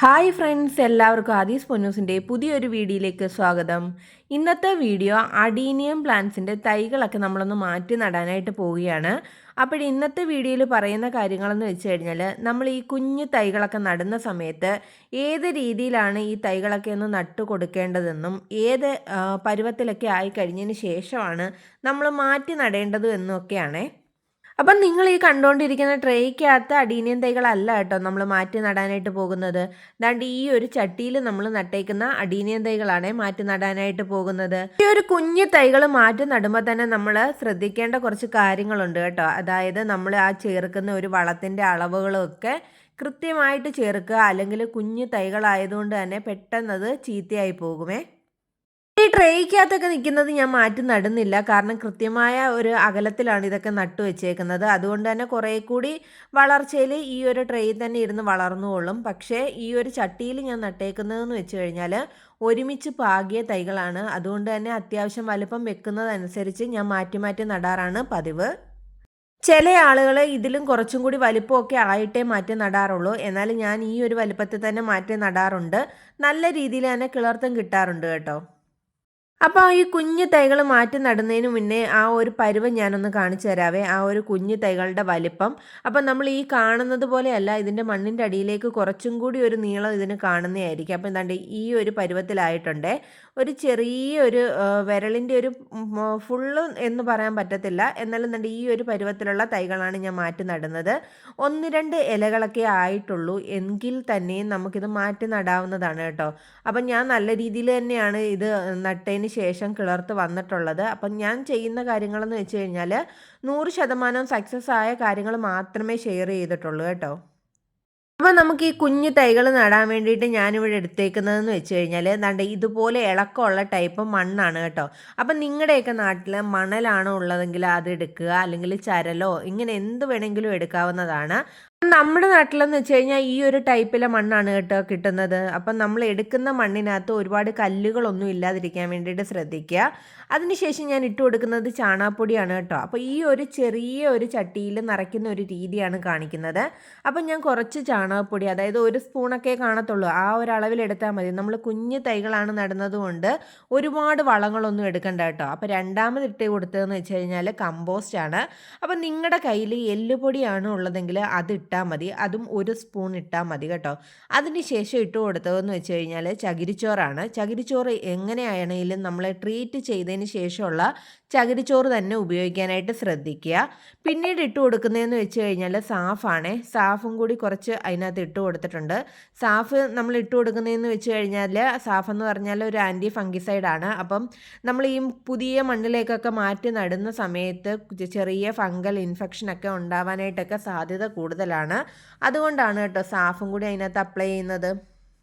Hi friends എല്ലാവർക്കും ആദീസ് പൊന്നൂസിന്റെ പുതിയൊരു വീഡിയോയിലേക്ക് സ്വാഗതം. ഇന്നത്തെ വീഡിയോ അഡീനിയം പ്ലാന്റ്സിന്റെ തൈകളൊക്കെ നമ്മളൊന്ന് മാറ്റി നടാനായിട്ട് പോവുകയാണ്. അപ്പോൾ ഇന്നത്തെ വീഡിയോയിൽ പറയുന്ന കാര്യങ്ങളെന്ന് വെച്ച് കഴിഞ്ഞാൽ നമ്മൾ ഈ കുഞ്ഞു തൈകളൊക്കെ നടുന്ന സമയത്ത് ഏത് രീതിയിലാണ് ഈ തൈകളൊക്കെ ഒന്ന് നട്ടു കൊടുക്കേണ്ടതെന്നും ഏത് പരുവത്തിലൊക്കെ ആയി കഴിഞ്ഞതിന് ശേഷമാണ് നമ്മൾ മാറ്റി നടേണ്ടത് എന്നൊക്കെയാണേ. അപ്പം നിങ്ങൾ ഈ കണ്ടുകൊണ്ടിരിക്കുന്ന ട്രേക്കകത്ത് അടീനിയൻ തൈകളല്ല കേട്ടോ നമ്മൾ മാറ്റി നടാനായിട്ട് പോകുന്നത്. ദാണ്ട് ഈ ഒരു ചട്ടിയിൽ നമ്മൾ നട്ടേക്കുന്ന അടീനിയൻ തൈകളാണ് മാറ്റി നടാനായിട്ട് പോകുന്നത്. ഈ ഒരു കുഞ്ഞു തൈകൾ മാറ്റി നടുമ്പോൾ തന്നെ നമ്മൾ ശ്രദ്ധിക്കേണ്ട കുറച്ച് കാര്യങ്ങളുണ്ട് കേട്ടോ. അതായത് നമ്മൾ ആ ചേർക്കുന്ന ഒരു വളത്തിന്റെ അളവുകളൊക്കെ കൃത്യമായിട്ട് ചേർക്കുക. അല്ലെങ്കിൽ കുഞ്ഞു തൈകളായതുകൊണ്ട് തന്നെ പെട്ടെന്നത് ചീത്തയായി പോകുമേ. ട്രേക്കകത്തൊക്കെ നിൽക്കുന്നത് ഞാൻ മാറ്റി നടുന്നില്ല. കാരണം കൃത്യമായ ഒരു അകലത്തിലാണ് ഇതൊക്കെ നട്ടു വെച്ചേക്കുന്നത്. അതുകൊണ്ട് തന്നെ കുറേ കൂടി വളർച്ചയിൽ ഈ ഒരു ട്രേയിൽ തന്നെ ഇരുന്ന് വളർന്നുകൊള്ളും. പക്ഷേ ഈ ഒരു ചട്ടിയിൽ ഞാൻ നട്ടേക്കുന്നതെന്ന് വെച്ച് കഴിഞ്ഞാൽ ഒരുമിച്ച് പാകിയ തൈകളാണ്. അതുകൊണ്ട് തന്നെ അത്യാവശ്യം വലുപ്പം വെക്കുന്നതനുസരിച്ച് ഞാൻ മാറ്റി മാറ്റി നടാറാണ് പതിവ്. ചില ആളുകൾ ഇതിലും കുറച്ചും കൂടി വലിപ്പമൊക്കെ ആയിട്ടേ മാറ്റി നടാറുള്ളൂ. എന്നാൽ ഞാൻ ഈ ഒരു വലിപ്പത്തിൽ തന്നെ മാറ്റി നടാറുണ്ട്. നല്ല രീതിയിൽ തന്നെ കിളർത്തും കിട്ടാറുണ്ട് കേട്ടോ. അപ്പോൾ ഈ കുഞ്ഞു തൈകൾ മാറ്റി നടുന്നതിന് മുന്നേ ആ ഒരു പരുവം ഞാനൊന്ന് കാണിച്ചു തരാവേ. ആ ഒരു കുഞ്ഞു തൈകളുടെ വലിപ്പം. അപ്പം നമ്മൾ ഈ കാണുന്നത് പോലെയല്ല ഇതിന്റെ മണ്ണിന്റെ അടിയിലേക്ക് കുറച്ചും കൂടി ഒരു നീളം ഇതിന് കാണുന്നതായിരിക്കും. അപ്പം എന്താണ്ട് ഈ ഒരു പരുവത്തിലായിട്ടുണ്ട്. ഒരു ചെറിയ ഒരു വിരലിന്റെ ഒരു ഫുള്ള് എന്ന് പറയാൻ പറ്റത്തില്ല. എന്നാലും എന്താണ്ട് ഈ ഒരു പരുവത്തിലുള്ള തൈകളാണ് ഞാൻ മാറ്റി നടുന്നത്. ഒന്ന് രണ്ട് ഇലകളൊക്കെ ആയിട്ടുള്ളൂ. എങ്കിൽ തന്നെയും നമുക്കിത് മാറ്റി നടാവുന്നതാണ് കേട്ടോ. അപ്പം ഞാൻ നല്ല രീതിയിൽ തന്നെയാണ് ഇത് നട്ടതിന് ശേഷം കിളർത്ത് വന്നിട്ടുള്ളത്. അപ്പം ഞാൻ ചെയ്യുന്ന കാര്യങ്ങളെന്ന് വെച്ച് കഴിഞ്ഞാൽ നൂറ് ശതമാനം സക്സസ് ആയ കാര്യങ്ങൾ മാത്രമേ ഷെയർ ചെയ്തിട്ടുള്ളൂ കേട്ടോ. അപ്പോൾ നമുക്ക് ഈ കുഞ്ഞു തൈകൾ നടാൻ വേണ്ടിയിട്ട് ഞാനിവിടെ എടുത്തേക്കുന്നതെന്ന് വെച്ച് കഴിഞ്ഞാൽ എന്താണ്ട് ഇതുപോലെ ഇളക്കമുള്ള ടൈപ്പ് മണ്ണാണ് കേട്ടോ. അപ്പം നിങ്ങളുടെയൊക്കെ നാട്ടിൽ മണലാണോ ഉള്ളതെങ്കിൽ അത് എടുക്കുക അല്ലെങ്കിൽ ചരലോ ഇങ്ങനെ എന്ത് വേണമെങ്കിലും എടുക്കാവുന്നതാണ്. നമ്മുടെ നാട്ടിലെന്ന് വെച്ച് കഴിഞ്ഞാൽ ഈ ഒരു ടൈപ്പിലെ മണ്ണാണ് കേട്ടോ കിട്ടുന്നത്. അപ്പം നമ്മൾ എടുക്കുന്ന മണ്ണിനകത്ത് ഒരുപാട് കല്ലുകളൊന്നും ഇല്ലാതിരിക്കാൻ വേണ്ടിയിട്ട് ശ്രദ്ധിക്കുക. അതിനുശേഷം ഞാൻ ഇട്ട് കൊടുക്കുന്നത് ചാണാപ്പൊടിയാണ് കേട്ടോ. അപ്പോൾ ഈ ഒരു ചെറിയ ഒരു ചട്ടിയിൽ നിറയ്ക്കുന്ന ഒരു രീതിയാണ് കാണിക്കുന്നത്. അപ്പം ഞാൻ കുറച്ച് ചാണകപ്പൊടി അതായത് ഒരു സ്പൂണൊക്കെ കാണത്തുള്ളൂ. ആ ഒരു അളവിൽ എടുത്താൽ മതി. നമ്മൾ കുഞ്ഞ് തൈകളാണ് നടുന്നത് കൊണ്ട് ഒരുപാട് വളങ്ങളൊന്നും എടുക്കണ്ട കേട്ടോ. അപ്പോൾ രണ്ടാമത് ഇട്ട് കൊടുത്തതെന്ന് വെച്ച് കഴിഞ്ഞാൽ ആണ് അപ്പം നിങ്ങളുടെ കയ്യിൽ എല്ലുപൊടിയാണ് ഉള്ളതെങ്കിൽ അത് ഇട്ടാൽ മതി. അതും ഒരു സ്പൂൺ ഇട്ടാൽ മതി കേട്ടോ. അതിന് ശേഷം ഇട്ട് കൊടുത്തതെന്ന് വെച്ച് കഴിഞ്ഞാൽ ചകിരിച്ചോറാണ്. ചകിരിച്ചോറ് എങ്ങനെയാണെങ്കിലും നമ്മൾ ട്രീറ്റ് ചെയ്തതിന് ശേഷമുള്ള ചകിരിച്ചോറ് തന്നെ ഉപയോഗിക്കാനായിട്ട് ശ്രദ്ധിക്കുക. പിന്നീട് ഇട്ട് കൊടുക്കുന്നതെന്ന് വെച്ച് കഴിഞ്ഞാൽ സാഫാണേ. സാഫും കൂടി കുറച്ച് അതിനകത്ത് ഇട്ട് കൊടുത്തിട്ടുണ്ട്. സാഫ് നമ്മൾ ഇട്ട് കൊടുക്കുന്നതെന്ന് വെച്ച് കഴിഞ്ഞാൽ സാഫ് എന്ന് പറഞ്ഞാൽ ഒരു ആന്റി ഫംഗിസൈഡാണ് അപ്പം നമ്മൾ ഈ പുതിയ മണ്ണിലേക്കൊക്കെ മാറ്റി നടുന്ന സമയത്ത് ചെറിയ ഫംഗൽ ഇൻഫെക്ഷനൊക്കെ ഉണ്ടാവാനായിട്ടൊക്കെ സാധ്യത കൂടുതലാണ്. അതുകൊണ്ടാണ് കേട്ടോ സാഫും കൂടി അതിനകത്ത് അപ്ലൈ ചെയ്യുന്നത്.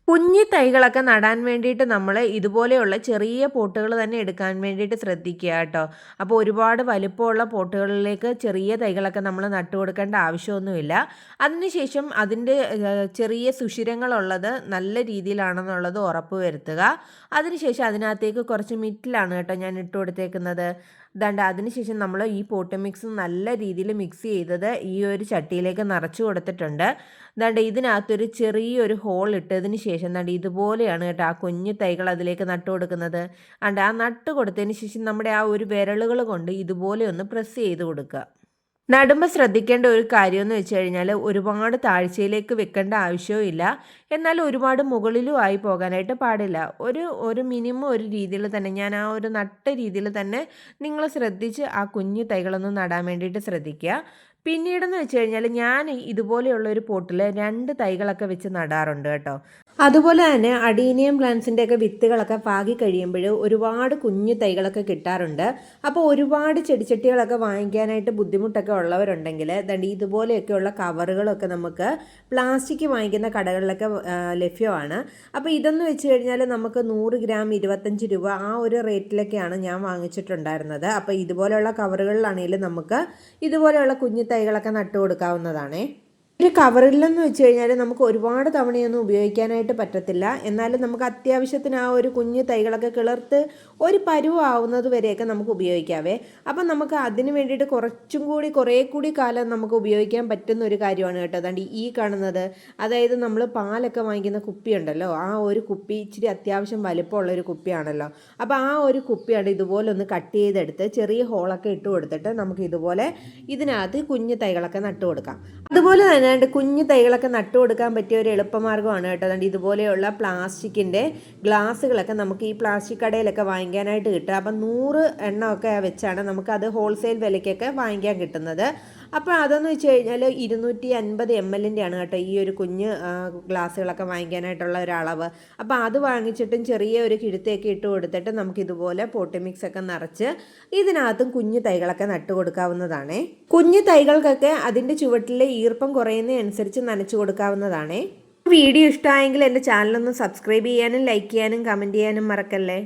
കുഞ്ഞി തൈകളൊക്കെ നടാൻ വേണ്ടിയിട്ട് നമ്മൾ ഇതുപോലെയുള്ള ചെറിയ പോട്ടുകൾ തന്നെ എടുക്കാൻ വേണ്ടിയിട്ട് ശ്രദ്ധിക്കുക കേട്ടോ. അപ്പോൾ ഒരുപാട് വലുപ്പമുള്ള പോട്ടുകളിലേക്ക് ചെറിയ തൈകളൊക്കെ നമ്മൾ നട്ടു കൊടുക്കേണ്ട ആവശ്യമൊന്നുമില്ല. അതിനുശേഷം അതിന്റെ ചെറിയ സുഷിരങ്ങളുള്ളത് നല്ല രീതിയിലാണെന്നുള്ളത് ഉറപ്പ് വരുത്തുക. അതിനുശേഷം അതിനകത്തേക്ക് കുറച്ച് മിറ്റിലാണ് കേട്ടോ ഞാൻ ഇട്ട് കൊടുത്തേക്കുന്നത്. ദാണ്ട് അതിനുശേഷം നമ്മൾ ഈ പോട്ട് മിക്സ് നല്ല രീതിയിൽ മിക്സ് ചെയ്തത് ഈ ഒരു ചട്ടിയിലേക്ക് നിറച്ചു കൊടുത്തിട്ടുണ്ട്. ദാണ്ട് ഇതിനകത്തൊരു ചെറിയൊരു ഹോൾ ഇട്ടതിന് ശേഷം ദാണ്ട് ഇതുപോലെയാണ് കേട്ടോ ആ കുഞ്ഞു തൈകൾ അതിലേക്ക് നട്ടു കൊടുക്കുന്നത്. അണ്ട് ആ നട്ട് കൊടുത്തതിന് ശേഷം നമ്മുടെ ആ ഒരു വിരലുകൾ കൊണ്ട് ഇതുപോലെ ഒന്ന് പ്രസ് ചെയ്ത് കൊടുക്കുക. നടുമ്പോൾ ശ്രദ്ധിക്കേണ്ട ഒരു കാര്യമെന്ന് വെച്ച് കഴിഞ്ഞാൽ ഒരുപാട് താഴ്ചയിലേക്ക് വെക്കേണ്ട ആവശ്യവും എന്നാൽ ഒരുപാട് മുകളിലും ആയി പോകാനായിട്ട് പാടില്ല. ഒരു ഒരു മിനിമം ഒരു രീതിയിൽ തന്നെ ഞാൻ ആ ഒരു നട്ട രീതിയിൽ തന്നെ നിങ്ങൾ ശ്രദ്ധിച്ച് ആ കുഞ്ഞു തൈകളൊന്ന് നടാൻ വേണ്ടിയിട്ട് ശ്രദ്ധിക്കുക. പിന്നീടെന്ന് വെച്ച് കഴിഞ്ഞാൽ ഞാൻ ഇതുപോലെയുള്ള ഒരു പോട്ടിൽ രണ്ട് തൈകളൊക്കെ വെച്ച് നടാറുണ്ട് കേട്ടോ. അതുപോലെ തന്നെ അഡീനിയം പ്ലാന്റ്സിന്റെയൊക്കെ വിത്തുകളൊക്കെ പാകി കഴിയുമ്പോൾ ഒരുപാട് കുഞ്ഞു തൈകളൊക്കെ കിട്ടാറുണ്ട്. അപ്പോൾ ഒരുപാട് ചെടിച്ചട്ടികളൊക്കെ വാങ്ങിക്കാനായിട്ട് ബുദ്ധിമുട്ടൊക്കെ ഉള്ളവരുണ്ടെങ്കിൽ ദണ്ട് ഇതുപോലെയൊക്കെയുള്ള കവറുകളൊക്കെ നമുക്ക് പ്ലാസ്റ്റിക് വാങ്ങിക്കുന്ന കടകളിലൊക്കെ ലഭ്യമാണ്. അപ്പോൾ ഇതെന്ന് വെച്ച് കഴിഞ്ഞാൽ നമുക്ക് നൂറ് ഗ്രാം ഇരുപത്തഞ്ച് രൂപ ആ ഒരു റേറ്റിലൊക്കെയാണ് ഞാൻ വാങ്ങിച്ചിട്ടുണ്ടായിരുന്നത്. അപ്പോൾ ഇതുപോലെയുള്ള കവറുകളിലാണെങ്കിലും നമുക്ക് ഇതുപോലെയുള്ള കുഞ്ഞു തൈകളൊക്കെ നട്ടു കൊടുക്കാവുന്നതാണേ ഒരു കവറിലെന്ന് വെച്ച് കഴിഞ്ഞാൽ നമുക്ക് ഒരുപാട് തവണയൊന്നും ഉപയോഗിക്കാനായിട്ട് പറ്റത്തില്ല. എന്നാലും നമുക്ക് അത്യാവശ്യത്തിന് ആ ഒരു കുഞ്ഞു തൈകളൊക്കെ കിളർത്ത് ഒരു പരുവാവുന്നത് വരെയൊക്കെ നമുക്ക് ഉപയോഗിക്കാവേ. അപ്പം നമുക്ക് അതിന് വേണ്ടിയിട്ട് കുറച്ചും കൂടി കുറേ കൂടി കാലം നമുക്ക് ഉപയോഗിക്കാൻ പറ്റുന്ന ഒരു കാര്യമാണ് കേട്ടോ. അതാണ്ട് ഈ കാണുന്നത്. അതായത് നമ്മൾ പാലൊക്കെ വാങ്ങിക്കുന്ന കുപ്പിയുണ്ടല്ലോ. ആ ഒരു കുപ്പി ഇച്ചിരി അത്യാവശ്യം വലിപ്പമുള്ള ഒരു കുപ്പിയാണല്ലോ. അപ്പോൾ ആ ഒരു കുപ്പിയാണ് ഇതുപോലെ ഒന്ന് കട്ട് ചെയ്തെടുത്ത് ചെറിയ ഹോളൊക്കെ ഇട്ട് കൊടുത്തിട്ട് നമുക്ക് ഇതുപോലെ ഇതിനകത്ത് കുഞ്ഞു തൈകളൊക്കെ നട്ടു കൊടുക്കാം. അതുപോലെ തന്നെ ദാണ്ട് കുഞ്ഞു തൈകളൊക്കെ നട്ടു കൊടുക്കാൻ പറ്റിയ ഒരു എളുപ്പമാർഗമാണ് കേട്ടോ. അതുകൊണ്ട് ഇതുപോലെയുള്ള പ്ലാസ്റ്റിക്കിന്റെ ഗ്ലാസ്സുകളൊക്കെ നമുക്ക് ഈ പ്ലാസ്റ്റിക് കടയിലൊക്കെ വാങ്ങിക്കാനായിട്ട് കിട്ടുക. അപ്പം നൂറ് എണ്ണമൊക്കെ വെച്ചാണ് നമുക്കത് ഹോൾസെയിൽ വിലയ്ക്കൊക്കെ വാങ്ങിക്കാൻ കിട്ടുന്നത്. അപ്പോൾ അതെന്ന് വെച്ച് കഴിഞ്ഞാൽ ഇരുന്നൂറ്റി അൻപത് എം എല്ലിന്റെ ആണ് കേട്ടോ ഈ ഒരു കുഞ്ഞ് ഗ്ലാസ്സുകളൊക്കെ വാങ്ങിക്കാനായിട്ടുള്ള ഒരു അളവ്. അപ്പോൾ അത് വാങ്ങിച്ചിട്ടും ചെറിയ ഒരു കിഴുത്തേക്ക് ഇട്ട് കൊടുത്തിട്ട് നമുക്ക് ഇതുപോലെ പോട്ടി മിക്സ് ഒക്കെ നിറച്ച് ഇതിനകത്തും കുഞ്ഞു തൈകളൊക്കെ നട്ടു കൊടുക്കാവുന്നതാണേ. കുഞ്ഞു തൈകൾക്കൊക്കെ അതിന്റെ ചുവട്ടിലെ ഈർപ്പം കുറയുന്നതനുസരിച്ച് നനച്ചു കൊടുക്കാവുന്നതാണേ. വീഡിയോ ഇഷ്ടമായെങ്കിൽ എന്റെ ചാനലൊന്ന് സബ്സ്ക്രൈബ് ചെയ്യാനും ലൈക്ക് ചെയ്യാനും കമന്റ് ചെയ്യാനും മറക്കല്ലേ?